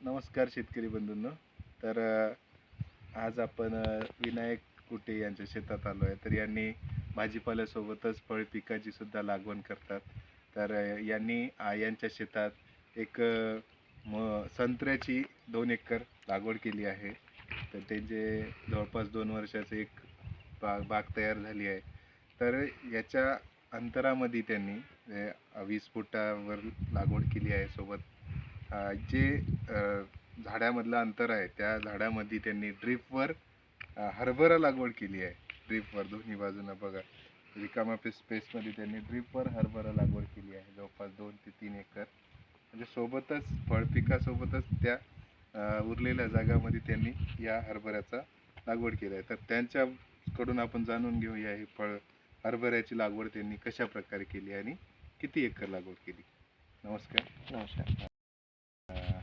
नमस्कार शेतकरी बंधूंनो. तर आज आपण विनायक कुटे यांच्या शेतात आलो आहे. तर यांनी भाजीपाल्यासोबतच फळ पिकाची सुद्धा लागवण करतात. तर यांनी यांच्या शेतात एक म संत्र्याची दोन एकर लागवड केली आहे. तर त्यांचे जवळपास दोन वर्षाचं एक बाग बाग तयार झाली आहे. तर याच्या अंतरामध्ये त्यांनी वीस फुटावर लागवड केली आहे. सोबत जे झाडामधलं अंतर आहे त्या झाडामध्ये त्यांनी ड्रीपवर हरभरा लागवड केली आहे. ड्रीपवर दोन्ही बाजूनं बघा. रिकामा पे स्पेसमध्ये त्यांनी ड्रीपवर हरभरा लागवड केली आहे. जवळपास दोन ते तीन एकर. म्हणजे सोबतच फळपिकासोबतच त्या उरलेल्या जागामध्ये त्यांनी या हरभऱ्याचा लागवड केला आहे. तर त्यांच्याकडून आपण जाणून घेऊया ही फळ हरभऱ्याची लागवड त्यांनी कशा प्रकारे केली आणि किती एकर लागवड केली. नमस्कार. नमस्कार.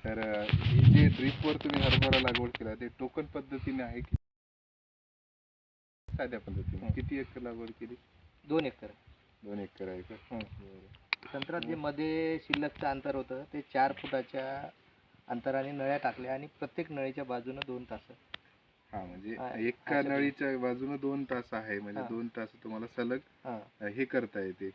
तर ही जे ड्रीपवर तुम्ही हरभरा लागवड केला ते टोकन पद्धतीने आहे की साध्या पद्धतीने. किती एकर लागवड केली दोन एकर दोन एकर आहे का. संत्रात जे मध्ये शिल्लकचं अंतर होतं ते चार फुटाच्या अंतराने नळ्या टाकल्या आणि प्रत्येक नळीच्या बाजूनं दोन तास हा म्हणजे एका नळीच्या बाजूने दोन तास आहे म्हणजे. दोन तास तुम्हाला सलग हां करता येते.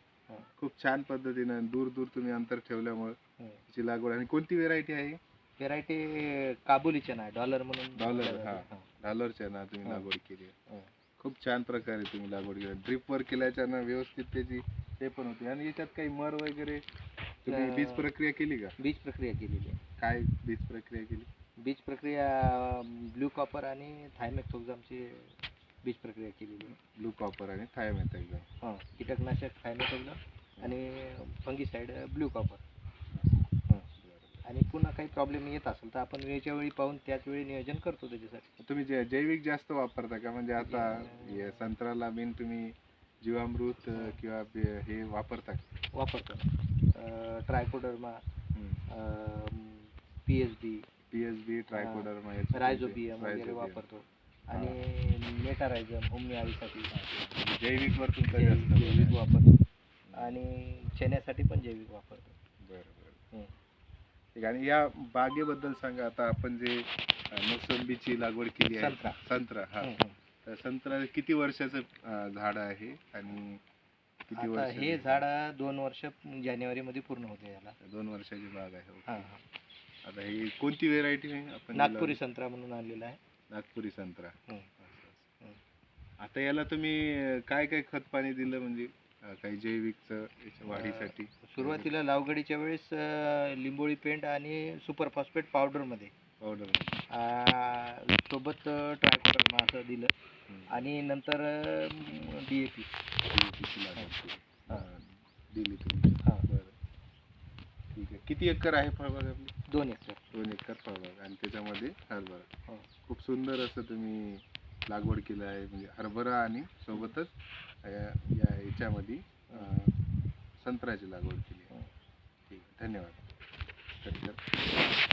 खूप छान पद्धतीनं दूर दूर तुम्ही अंतर ठेवल्यामुळे हं. त्याची लागवड आणि कोणती व्हेरायटी आहे व्हेरायटी काबुली चना आहे डॉलर म्हणून डॉलर, हा. जातं. हां. डॉलरच्या ना तुम्ही हा. लागवड केली हं. खूप छान प्रकारे तुम्ही लागवड केली ड्रीपवर केल्याच्या ना व्यवस्थित त्याची हे पण होते आणि याच्यात काही मर वगैरे तुम्ही बीज प्रक्रिया केली का बीज प्रक्रिया केलेली आहे काय बीज प्रक्रिया केली बीज प्रक्रिया ब्ल्यू कॉपर आणि थायमेथोक्झामची बीज प्रक्रिया केलेली आहे. ब्लू कॉपर आणि थायमेथ एकदम. हां कीटकनाशक थायमेथोक्झाम आणि फंगीसाईड ब्ल्यू कॉपर. आणि पुन्हा काही प्रॉब्लेम येत असेल तर आपण वेळच्या वेळी पाहून त्याच वेळी नियोजन करतो त्याच्यासाठी. तुम्ही जे जैविक जास्त वापरता का? म्हणजे आता हे संत्र्याला मेन तुम्ही जीवामृत किंवा बे- हे वापरता? वापरतो. Trichoderma P H B PSB trichoderma rhizobium वगैरे वापरतो. आणि मेटारायझम होमनी आळीसाठी जैविक वर तुमचा जैविक जास्त. वापरतो. आणि चण्यासाठी पण जैविक वापरतो. बरं बरं. हं. ठीक आहे. आणि या बागेबद्दल सांगा. आता आपण जे अं, मोसंबीची लागवड केली आहे. संत्रा. संत्रा हा. हं, हं. तर संत्रा किती वर्षाचं अं, झाड आहे? आणि किती आता वर्ष हे झाड दोन वर्ष जानेवारीमध्ये पूर्ण होते याला. दोन वर्षाची बाग आहे. हां. हां. आता ही कोणती व्हेरायटी आहे? आपण नागपुरी संत्रा म्हणून आणलेला आहे. नागपुरी संत्रा. आता याला तुम्ही काय काय खत पाणी दिलं म्हणजे काही जैविकचं याच्या वाढीसाठी? सुरुवातीला लावगडीच्या वेळेस लिंबोळी पेंट आणि सुपर फॉस्फेट पावडरमध्ये. पावडर. सोबत ट्रायकोडर्मा असं दिलं. आणि नंतर डी ए पी. दिली तुम्ही. हां. बरं. ठीक आहे. किती एकर आहे फळबाग आपली? दोन एकर. दोन एकर फळबाग आणि त्याच्यामध्ये हरभरा. हो. खूप सुंदर असं तुम्ही लागवड केलं आहे. म्हणजे हरभरा आणि सोबतच अं, या याच्यामध्ये अं, संत्र्याची लागवड केली आहे. हो. ठीक. आहे धन्यवाद. तर-